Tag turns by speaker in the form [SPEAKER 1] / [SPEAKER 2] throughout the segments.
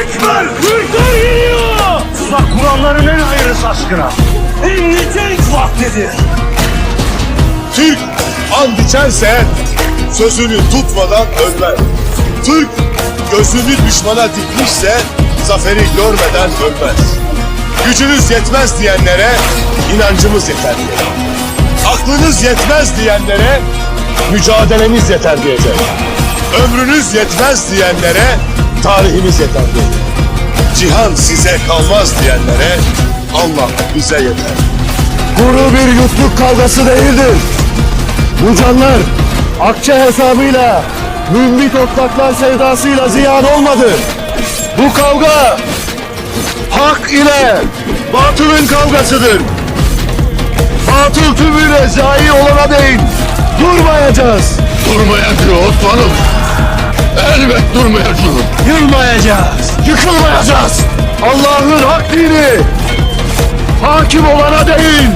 [SPEAKER 1] Ekber! Türkler geliyor! Tuzak kuranların en hayırlısı aşkına. İnleyecek vaktidir.
[SPEAKER 2] Türk and içerse sözünü tutmadan ölmez. Türk gözünü düşmana dikmişse zaferi görmeden ölmez. Gücünüz yetmez diyenlere inancımız yeter diye. Aklınız yetmez diyenlere mücadelemiz yeter diyecek. Ömrünüz yetmez diyenlere tarihimiz yeter. Cihan size kalmaz diyenlere Allah bize yeter.
[SPEAKER 3] Kuru bir yutluk kavgası değildir. Bu canlar akçe hesabıyla, mümbit otlaklar sevdasıyla ziyan olmadı. Bu kavga hak ile batılın kavgasıdır. Batıl tümüyle zayi olana değin durmayacağız.
[SPEAKER 2] Durmayacağız Osman'ım. Elbet durmayacağız.
[SPEAKER 3] Yılmayacağız, yıkılmayacağız. Allah'ın hak dini hakim olana değin.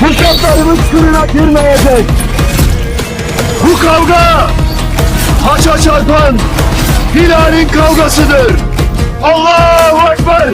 [SPEAKER 3] Fırsatlarımız kırına girmeyecek. Bu kavga haça çarpan Hilal'in kavgasıdır. Allahu Ekber.